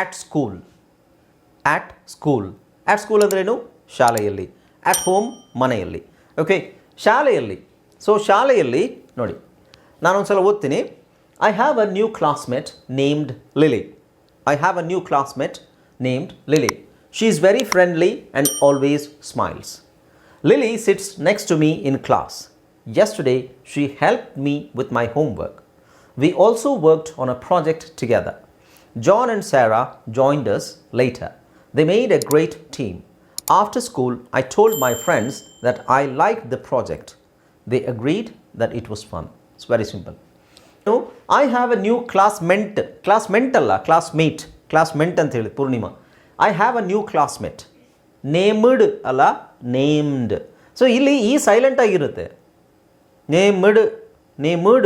At school at school at school ಅಂದ್ರೇನು? ಶಾಲೆಯಲ್ಲಿ. At home ಮನೆಯಲ್ಲಿ. ಓಕೆ ಶಾಲೆಯಲ್ಲಿ. ಸೊ ಶಾಲೆಯಲ್ಲಿ ನೋಡಿ. ನಾನೊಂದು ಸಲ ಓದ್ತೀನಿ. I have a new classmate named Lily I have a new classmate named Lily she is very friendly and always smiles Lily sits next to me in class. Yesterday, she helped me with my homework. We also worked on a project together. John and Sarah joined us later. They made a great team. After school, I told my friends that I liked the project. They agreed that it was fun. It's very simple. No, I have a new classmate. Classmate ಅಲ್ಲ classmate. Classmate ಅಂತ ಹೇಳಿ Poornima I have a new classmate named ಅಲ್ಲ named so ಇಲ್ಲಿ ಈ silent ಆಗಿರುತ್ತೆ named named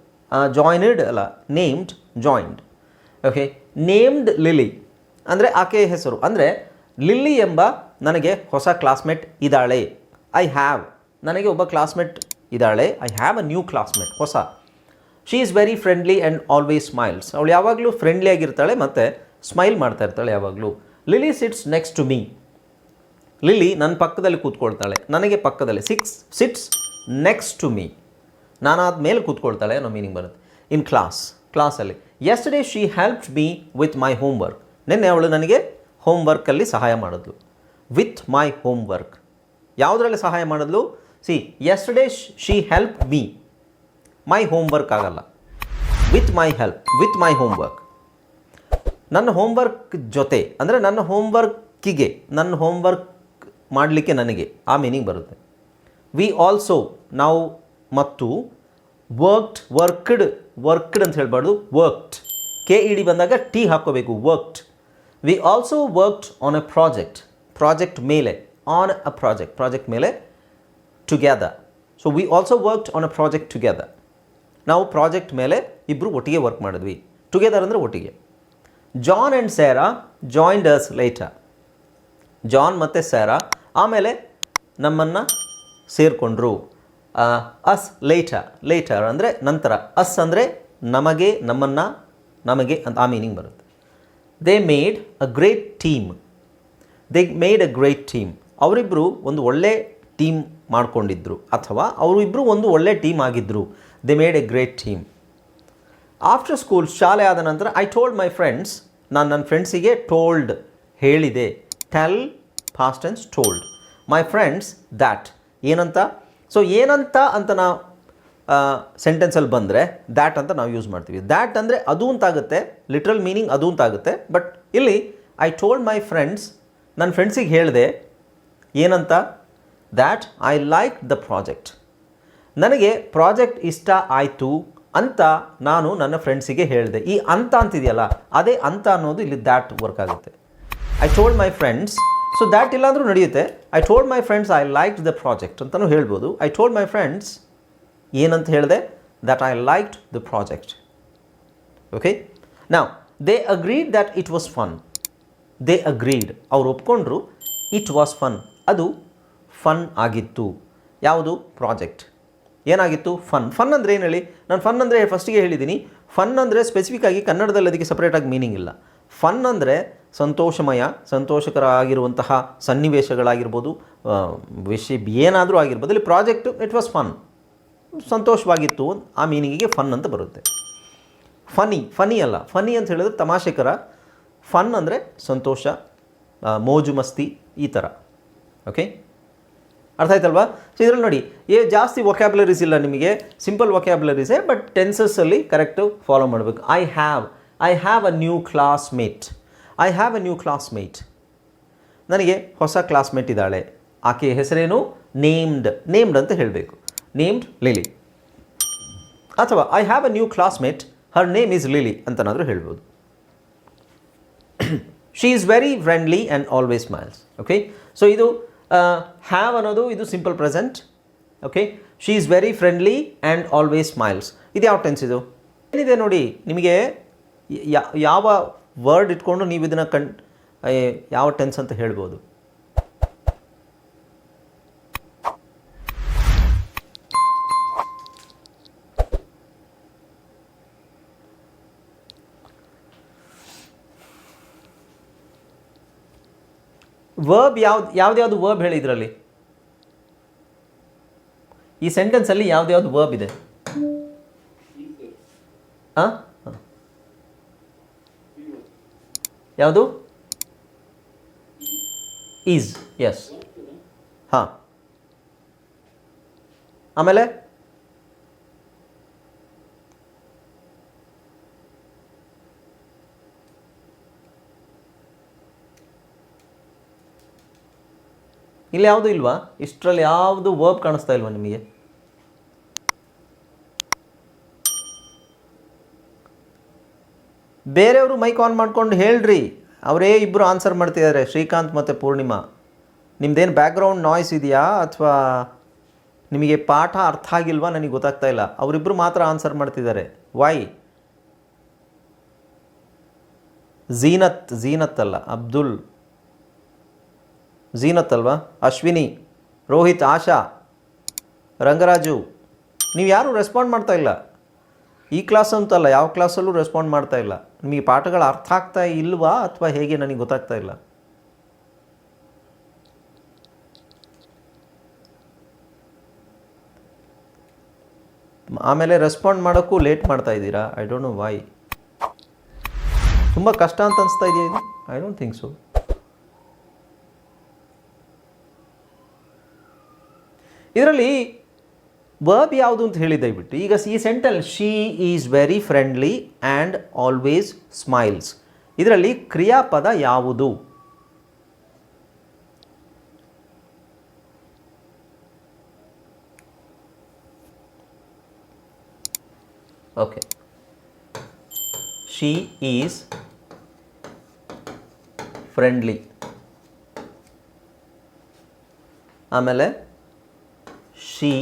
ಜಾಯ್ನಡ್ ಅಲ್ಲ named joined okay named Lily ಅಂದರೆ ಆಕೆ ಹೆಸರು. ಅಂದರೆ ಲಿಲ್ಲಿ ಎಂಬ ನನಗೆ ಹೊಸ ಕ್ಲಾಸ್ಮೇಟ್ ಇದ್ದಾಳೆ. ಐ ಹ್ಯಾವ್ ನನಗೆ ಒಬ್ಬ ಕ್ಲಾಸ್ಮೇಟ್ ಇದ್ದಾಳೆ. I have a new classmate ಹೊಸ. She is very friendly and always smiles ಅವಳು ಯಾವಾಗಲೂ ಫ್ರೆಂಡ್ಲಿ ಆಗಿರ್ತಾಳೆ ಮತ್ತು ಸ್ಮೈಲ್ ಮಾಡ್ತಾ ಇರ್ತಾಳೆ ಯಾವಾಗಲೂ. Lily sits next to me Lily ನನ್ನ ಪಕ್ಕದಲ್ಲಿ ಕೂತ್ಕೊಳ್ತಾಳೆ. ನನಗೆ ಪಕ್ಕದಲ್ಲಿ six sits next to me ನಾನಾದ ಮೇಲೆ ಕೂತ್ಕೊಳ್ತಾಳೆ ಅನ್ನೋ ಮೀನಿಂಗ್ ಬರುತ್ತೆ. ಇನ್ ಕ್ಲಾಸ್ ಕ್ಲಾಸಲ್ಲಿ yesterday she helped me with my homework ನಿನ್ನೆ ಅವಳು ನನಗೆ ಹೋಮ್ ವರ್ಕಲ್ಲಿ ಸಹಾಯ ಮಾಡಿದ್ಲು. ವಿತ್ ಮೈ ಹೋಮ್ ವರ್ಕ್ ಯಾವುದರಲ್ಲಿ ಸಹಾಯ ಮಾಡಿದ್ಲು? See yesterday she help me my homework ಆಗಲ್ಲ. With my help with my homework ನನ್ನ ಹೋಮ್ವರ್ಕ್ ಜೊತೆ, ಅಂದರೆ ನನ್ನ ಹೋಮ್ವರ್ಕಿಗೆ ನನ್ನ ಹೋಮ್ವರ್ಕ್ ಮಾಡಲಿಕ್ಕೆ ನನಗೆ ಆ ಮೀನಿಂಗ್ ಬರುತ್ತೆ. ವಿ ಆಲ್ಸೋ ನಾವು ಮತ್ತು ವರ್ಕ್ಡ್ ವರ್ಕ್ಡ್ ವರ್ಕ್ಡ್ ಅಂತ ಹೇಳ್ಬಾರ್ದು. ವರ್ಕ್ಡ್ ಕೆ ಇ ಡಿ ಬಂದಾಗ ಟಿ ಹಾಕೋಬೇಕು worked we also worked on a project project ಮೇಲೆ. ಆನ್ ಅ ಪ್ರಾಜೆಕ್ಟ್ ಪ್ರಾಜೆಕ್ಟ್ ಮೇಲೆ together so we also worked on a project together ನಾವು project ಮೇಲೆ ಇಬ್ಬರು ಒಟ್ಟಿಗೆ ವರ್ಕ್ ಮಾಡಿದ್ವಿ. ಟುಗೆದರ್ ಅಂದರೆ ಒಟ್ಟಿಗೆ. John and Sarah joined us later John ಮತ್ತು ಸ್ಯಾರಾ ಆಮೇಲೆ ನಮ್ಮನ್ನು ಸೇರಿಕೊಂಡ್ರು. ಅಸ್ ಲೇಟರ್ ಲೇಟರ್ ಅಂದರೆ ನಂತರ. ಅಸ್ ಅಂದರೆ ನಮಗೆ, ನಮ್ಮನ್ನು, ನಮಗೆ ಅಂತ ಆ ಮೀನಿಂಗ್ ಬರುತ್ತೆ. They made a great team they made a great team ಅವರಿಬ್ಬರು ಒಂದು ಒಳ್ಳೆ ಟೀಮ್ ಮಾಡ್ಕೊಂಡಿದ್ರು. ಅಥವಾ ಅವರಿಬ್ಬರು ಒಂದು ಒಳ್ಳೆ ಟೀಮ್ ಆಗಿದ್ದರು they made a great team after school ಶಾಲೆ ಆದ ನಂತರ ಐ ಟೋಲ್ಡ್ ಮೈ ಫ್ರೆಂಡ್ಸ್ ನಾನು ನನ್ನ ಫ್ರೆಂಡ್ಸಿಗೆ ಟೋಲ್ಡ್ ಹೇಳಿದೆ. Tell fast ands told my friends that ಏನಂತ? ಸೊ ಏನಂತ ಅಂತ ನಾವು ಸೆಂಟೆನ್ಸಲ್ಲಿ ಬಂದರೆ ದ್ಯಾಟ್ ಅಂತ ನಾವು ಯೂಸ್ ಮಾಡ್ತೀವಿ. ದ್ಯಾಟ್ ಅಂದರೆ ಅದು ಅಂತಾಗುತ್ತೆ ಲಿಟ್ರಲ್ ಮೀನಿಂಗ್ ಅದು ಅಂತಾಗುತ್ತೆ ಬಟ್ ಇಲ್ಲಿ ಐ ಟೋಲ್ಡ್ ಮೈ ಫ್ರೆಂಡ್ಸ್ ನನ್ನ ಫ್ರೆಂಡ್ಸಿಗೆ ಹೇಳಿದೆ, ಏನಂತ? That I like the project ನನಗೆ ಪ್ರಾಜೆಕ್ಟ್ ಇಷ್ಟ ಆಯಿತು ಅಂತ ನಾನು ನನ್ನ ಫ್ರೆಂಡ್ಸಿಗೆ ಹೇಳಿದೆ. ಈ ಅಂತ ಅಂತಿದೆಯಲ್ಲ, ಅದೇ ಅಂತ ಅನ್ನೋದು ಇಲ್ಲಿ ದ್ಯಾಟ್ ವರ್ಕ್ ಆಗುತ್ತೆ. I told my friends so that ಇಲ್ಲಾಂದರೂ ನಡೆಯುತ್ತೆ. I told my friends I like the project ಅಂತಲೂ ಹೇಳ್ಬೋದು. ಐ ಟೋಲ್ಡ್ ಮೈ ಫ್ರೆಂಡ್ಸ್ ಏನಂತ ಹೇಳಿದೆ? That I liked the project okay ನಾವು they agreed that it was fun they agreed ಅವ್ರು ಒಪ್ಕೊಂಡ್ರು it was fun ಅದು fun ಆಗಿತ್ತು. ಯಾವುದು? ಪ್ರಾಜೆಕ್ಟ್ ಏನಾಗಿತ್ತು? ಫನ್ ಫನ್ ಅಂದರೆ ಏನು ಹೇಳಿ? ನಾನು ಫನ್ ಅಂದರೆ ಫಸ್ಟಿಗೆ ಹೇಳಿದ್ದೀನಿ ಫನ್ ಅಂದರೆ ಸ್ಪೆಸಿಫಿಕ್ ಆಗಿ ಕನ್ನಡದಲ್ಲಿ ಅದಕ್ಕೆ ಸಪ್ರೇಟಾಗಿ ಮೀನಿಂಗ್ ಇಲ್ಲ. ಫನ್ ಅಂದರೆ ಸಂತೋಷಮಯ ಸಂತೋಷಕರ ಆಗಿರುವಂತಹ ಸನ್ನಿವೇಶಗಳಾಗಿರ್ಬೋದು ವಿಷಯ ಏನಾದರೂ ಆಗಿರ್ಬೋದು ಇಲ್ಲಿ ಪ್ರಾಜೆಕ್ಟ್ ಇಟ್ ವಾಸ್ ಫನ್ ಸಂತೋಷವಾಗಿತ್ತು, ಆ ಮೀನಿಂಗಿಗೆ ಫನ್ ಅಂತ ಬರುತ್ತೆ. ಫನಿ ಫನಿ ಅಲ್ಲ. ಫನಿ ಅಂತ ಹೇಳಿದ್ರೆ ತಮಾಷೆಕರ ಫನ್ ಅಂದರೆ ಸಂತೋಷ ಮೋಜು ಮಸ್ತಿ, ಈ ಥರ ಓಕೆ ಅರ್ಥ ಆಯ್ತಲ್ವಾ? ಸೊ ಇದರಲ್ಲಿ ನೋಡಿ, ಏ, ಜಾಸ್ತಿ ವೊಕ್ಯಾಬ್ಯುಲರೀಸ್ ಇಲ್ಲ ನಿಮಗೆ. ಸಿಂಪಲ್ ವೊಕ್ಯಾಬ್ಯುಲರೀಸೇ ಬಟ್ ಟೆನ್ಸಸ್ಸಲ್ಲಿ ಕರೆಕ್ಟು ಫಾಲೋ ಮಾಡಬೇಕು. I have I have a new classmate I have a new classmate ನನಗೆ ಹೊಸ ಕ್ಲಾಸ್ಮೇಟ್ ಇದ್ದಾಳೆ. ಆಕೆಯ ಹೆಸರೇನು? ನೇಮ್ಡ್ ನೇಮ್ಡ್ ಅಂತ ಹೇಳಬೇಕು. ನೇಮ್ಡ್ ಲಿಲಿ ಅಥವಾ I have a new classmate her name is Lily ಅಂತನಾದರೂ ಹೇಳ್ಬೋದು. She is very friendly and always smiles okay so ಇದು ಹ್ಯಾವ್ ಅನ್ನೋದು ಇದು simple present okay she is very friendly and always smiles ಇದು ಯಾವ tense ಇದು? ಏನಿದೆ ನೋಡಿ? ನಿಮಗೆ ಯಾವ ವರ್ಡ್ ಇಟ್ಕೊಂಡು ನೀವು ಇದನ್ನು ಕಣ್ ಯಾವ ಟೆನ್ಸ್ ಅಂತ ಹೇಳ್ಬೋದು ವರ್ಬ್ ಯಾವ್ದು, ಯಾವ್ದ್ಯಾವ್ದು ವರ್ಬ್ ಹೇಳಿ ಇದರಲ್ಲಿ ಈ ಸೆಂಟೆನ್ಸಲ್ಲಿ ಯಾವ್ದ್ಯಾವ್ದು ವರ್ಬ್ ಇದೆ? ಹ. ಯಾವುದು? ಈಸ್ ಎಸ್ ಹಾಂ. ಆಮೇಲೆ? ಇಲ್ಲಿ ಯಾವುದು ಇಲ್ವಾ? ಇಷ್ಟರಲ್ಲಿ ಯಾವುದು ವರ್ಬ್ ಕಾಣಿಸ್ತಾ ಇಲ್ವಾ ನಿಮಗೆ? ಬೇರೆಯವರು ಮೈಕ್ ಆನ್ ಮಾಡ್ಕೊಂಡು ಹೇಳ್ರಿ. ಅವರೇ ಇಬ್ಬರು ಆನ್ಸರ್ ಮಾಡ್ತಿದ್ದಾರೆ. ಶ್ರೀಕಾಂತ್ ಮತ್ತು ಪೂರ್ಣಿಮಾ. ನಿಮ್ದೇನು ಬ್ಯಾಕ್ಗ್ರೌಂಡ್ ನಾಯ್ಸ್ ಇದೆಯಾ? ಅಥವಾ ನಿಮಗೆ ಪಾಠ ಅರ್ಥ ಆಗಿಲ್ವಾ? ನನಗೆ ಗೊತ್ತಾಗ್ತಾ ಇಲ್ಲ. ಅವರಿಬ್ಬರು ಮಾತ್ರ ಆನ್ಸರ್ ಮಾಡ್ತಿದ್ದಾರೆ. ವೈ ಝೀನತ್ ಝೀನತ್ ಅಲ್ಲ. ಅಬ್ದುಲ್. ಝೀನತ್ ಅಲ್ವಾ? ಅಶ್ವಿನಿ. ರೋಹಿತ್, ಆಶಾ. ರಂಗರಾಜು. ನೀವು ಯಾರೂ ರೆಸ್ಪಾಂಡ್ ಮಾಡ್ತಾ ಇಲ್ಲ? ಈ ಕ್ಲಾಸ್ ಅಂತಲ್ಲ, ಯಾವ ಕ್ಲಾಸಲ್ಲೂ ರೆಸ್ಪಾಂಡ್ ಮಾಡ್ತಾ ಇಲ್ಲ. ನಿಮಗೆ ಪಾಠಗಳು ಅರ್ಥ ಆಗ್ತಾ ಇಲ್ವಾ ಅಥವಾ ಹೇಗೆ ನನಗೆ ಗೊತ್ತಾಗ್ತಾ ಇಲ್ಲ? ಆಮೇಲೆ ರೆಸ್ಪಾಂಡ್ ಮಾಡೋಕ್ಕೂ ಲೇಟ್ ಮಾಡ್ತಾ ಇದ್ದೀರಾ? ಐ ಡೋಂಟ್ ನೋ ವೈ ತುಂಬ ಕಷ್ಟ ಅಂತ ಅನಿಸ್ತಾ ಇದೆಯಾ ಇದು? ಐ ಡೋಂಟ್ ಥಿಂಕ್ ಸೊ ಇದರಲ್ಲಿ ವರ್ಬ್ ಯಾವುದು ಅಂತ ಹೇಳಿ ದಯವಿಟ್ಟು. ಈಗ ಈ sentence she is very friendly and always smiles ಇದರಲ್ಲಿ ಕ್ರಿಯಾಪದ ಯಾವುದು? ಓಕೆ ಶೀ ಈಸ್ ಫ್ರೆಂಡ್ಲಿ ಆಮೇಲೆ she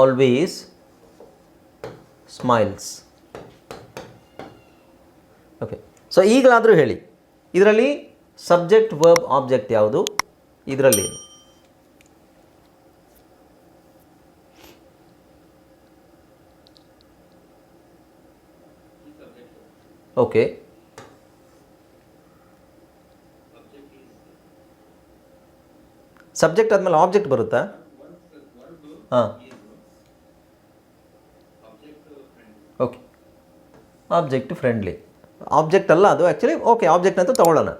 always smiles okay so ಈಗಲಾದರೂ ಹೇಳಿ. ಇದರಲ್ಲಿ ಸಬ್ಜೆಕ್ಟ್ ವರ್ಬ್ ಆಬ್ಜೆಕ್ಟ್ ಯಾವುದು? ಇದರಲ್ಲಿ. ಓಕೆ ಸಬ್ಜೆಕ್ಟ್ ಆದಮೇಲೆ ಆಬ್ಜೆಕ್ಟ್ ಬರುತ್ತಾ? ಹಾಂ. ಓಕೆ ಆಬ್ಜೆಕ್ಟ್ ಫ್ರೆಂಡ್ಲಿ ಆಬ್ಜೆಕ್ಟ್ ಅಲ್ಲ ಅದು ಆ್ಯಕ್ಚುಲಿ ಓಕೆ ಆಬ್ಜೆಕ್ಟ್ ಅಂತ ತಗೊಳ್ಳೋಣ.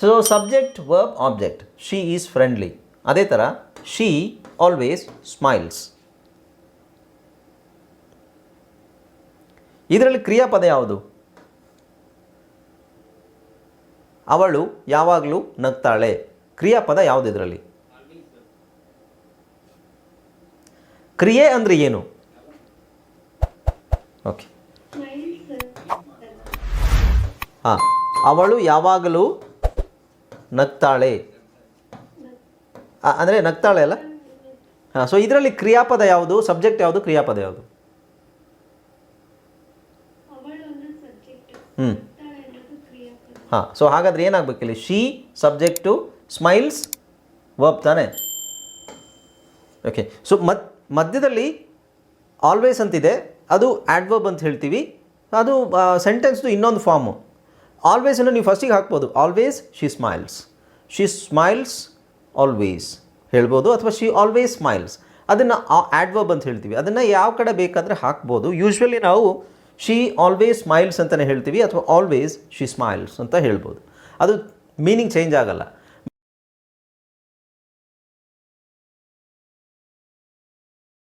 So subject verb object she is friendly ಅದೇ ಥರ ಶಿ ಆಲ್ವೇಸ್ ಸ್ಮೈಲ್ಸ್ ಇದರಲ್ಲಿ ಕ್ರಿಯಾಪದ ಯಾವುದು? ಅವಳು ಯಾವಾಗಲೂ ನಗ್ತಾಳೆ. ಕ್ರಿಯಾಪದ ಯಾವುದು ಇದರಲ್ಲಿ? ಕ್ರಿಯೆ ಅಂದರೆ ಏನು ಓಕೆ ಹಾಂ, ಅವಳು ಯಾವಾಗಲೂ ನಗ್ತಾಳೆ. ಅಂದರೆ ನಗ್ತಾಳೆ ಅಲ್ಲ? ಹಾಂ ಸೊ ಇದರಲ್ಲಿ ಕ್ರಿಯಾಪದ ಯಾವುದು? ಸಬ್ಜೆಕ್ಟ್ ಯಾವುದು? ಕ್ರಿಯಾಪದ ಯಾವುದು? ಹ್ಞೂ ಹಾಂ ಸೊ ಹಾಗಾದ್ರೆ ಏನಾಗಬೇಕಿಲ್ಲಿ? ಶಿ ಸಬ್ಜೆಕ್ಟು ಸ್ಮೈಲ್ಸ್ ವರ್ಬ್ ತಾನೆ? ಓಕೆ ಸೊ ಮದ್, ಮಧ್ಯದಲ್ಲಿ ಆಲ್ವೇಸ್ ಅಂತಿದೆ. ಅದು ಆಡ್ವರ್ಬ್ ಅಂತ ಹೇಳ್ತೀವಿ. ಅದು ಸೆಂಟೆನ್ಸ್ದು ಇನ್ನೊಂದು ಫಾರ್ಮು ಆಲ್ವೇಸನ್ನು ನೀವು ಫಸ್ಟಿಗೆ ಹಾಕ್ಬೋದು. Always she smiles she smiles always ಹೇಳ್ಬೋದು ಅಥವಾ ಶಿ ಆಲ್ವೇಸ್ ಸ್ಮೈಲ್ಸ್ ಅದನ್ನು ಆಡ್ವರ್ಬ್ ಅಂತ ಹೇಳ್ತೀವಿ. ಅದನ್ನು ಯಾವ ಕಡೆ ಬೇಕಾದರೆ ಹಾಕ್ಬೋದು. ಯೂಶ್ವಲಿ ನಾವು ಶಿ ಆಲ್ವೇಸ್ ಸ್ಮೈಲ್ಸ್ ಅಂತಲೇ ಹೇಳ್ತೀವಿ ಅಥವಾ ಆಲ್ವೇಸ್ ಶಿ ಸ್ಮೈಲ್ಸ್ ಅಂತ ಹೇಳ್ಬೋದು. ಅದು ಮೀನಿಂಗ್ ಚೇಂಜ್ ಆಗಲ್ಲ.